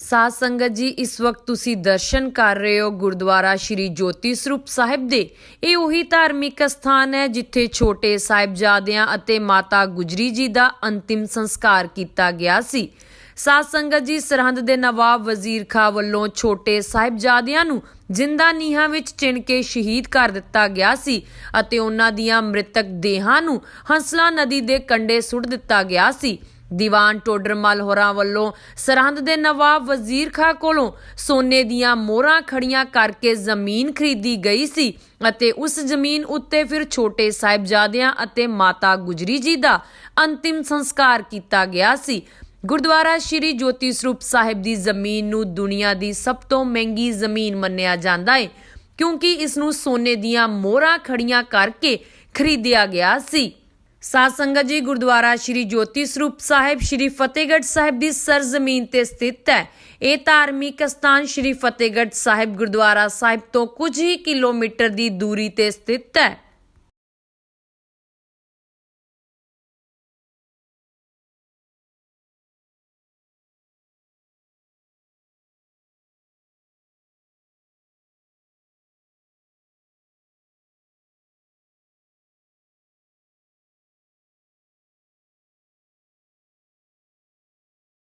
ਸਾਧ ਸੰਗਤ ਜੀ, ਇਸ ਵਕਤ ਤੁਸੀਂ ਦਰਸ਼ਨ ਕਰ ਰਹੇ ਹੋ ਗੁਰਦੁਆਰਾ ਸ਼੍ਰੀ ਜੋਤੀ ਸਰੂਪ ਸਾਹਿਬ ਦੇ। ਇਹ ਉਹੀ ਧਾਰਮਿਕ ਸਥਾਨ ਹੈ ਜਿੱਥੇ ਛੋਟੇ ਸਾਹਿਬਜ਼ਾਦਿਆਂ ਅਤੇ ਮਾਤਾ ਗੁਜਰੀ ਜੀ ਦਾ ਅੰਤਿਮ ਸੰਸਕਾਰ ਕੀਤਾ ਗਿਆ ਸੀ। ਸਾਧ ਸੰਗਤ ਜੀ, ਸਰਹੰਦ ਦੇ ਨਵਾਬ ਵਜ਼ੀਰ ਖਾਂ ਵੱਲੋਂ ਛੋਟੇ ਸਾਹਿਬਜ਼ਾਦਿਆਂ ਨੂੰ ਜਿੰਦਾ ਨੀਹਾਂ ਵਿੱਚ ਚਿਣ ਕੇ ਸ਼ਹੀਦ ਕਰ ਦਿੱਤਾ ਗਿਆ ਸੀ ਅਤੇ ਉਹਨਾਂ ਦੀਆਂ ਮ੍ਰਿਤਕ ਦੇਹਾਂ ਨੂੰ ਹੰਸਲਾ ਨਦੀ ਦੇ ਕੰਢੇ ਸੁੱਟ ਦਿੱਤਾ ਗਿਆ ਸੀ। ਦੀਵਾਨ ਟੋਡਰਮਲ ਹੋਰਾਂ ਵੱਲੋਂ ਸਰਹੰਦ ਦੇ ਨਵਾਬ ਵਜ਼ੀਰ ਖਾਂ ਕੋਲੋਂ ਸੋਨੇ ਦੀਆਂ ਮੋਹਰਾਂ ਖੜੀਆਂ ਕਰਕੇ ਜ਼ਮੀਨ ਖਰੀਦੀ ਗਈ ਸੀ ਅਤੇ ਉਸ ਜ਼ਮੀਨ ਉੱਤੇ ਫਿਰ ਛੋਟੇ ਸਾਹਿਬਜ਼ਾਦਿਆਂ ਅਤੇ ਮਾਤਾ ਗੁਜਰੀ ਜੀ ਦਾ ਅੰਤਿਮ ਸੰਸਕਾਰ ਕੀਤਾ ਗਿਆ ਸੀ। ਗੁਰਦੁਆਰਾ ਸ਼੍ਰੀ ਜੋਤੀ ਸਰੂਪ ਸਾਹਿਬ ਦੀ ਜ਼ਮੀਨ ਨੂੰ ਦੁਨੀਆ ਦੀ ਸਭ ਤੋਂ ਮਹਿੰਗੀ ਜ਼ਮੀਨ ਮੰਨਿਆ ਜਾਂਦਾ ਹੈ ਕਿਉਂਕਿ ਇਸ ਨੂੰ ਸੋਨੇ ਦੀਆਂ ਮੋਹਰਾਂ ਖੜੀਆਂ ਕਰਕੇ ਖਰੀਦਿਆ ਗਿਆ ਸੀ। ਸਾਧ ਸੰਗਤ ਜੀ, ਗੁਰਦੁਆਰਾ ਸ਼੍ਰੀ ਜੋਤੀ ਸਰੂਪ ਸਾਹਿਬ, ਸ਼੍ਰੀ ਫਤਿਹਗੜ੍ਹ ਸਾਹਿਬ ਦੀ ਸਰਜ਼ਮੀਨ ਤੇ ਸਥਿਤ ਹੈ। ਇਹ ਧਾਰਮਿਕ ਸਥਾਨ ਸ਼੍ਰੀ ਫਤਿਹਗੜ੍ਹ ਸਾਹਿਬ ਗੁਰਦੁਆਰਾ ਸਾਹਿਬ ਤੋਂ ਕੁਝ ਹੀ ਕਿਲੋਮੀਟਰ ਦੀ ਦੂਰੀ ਤੇ ਸਥਿਤ ਹੈ।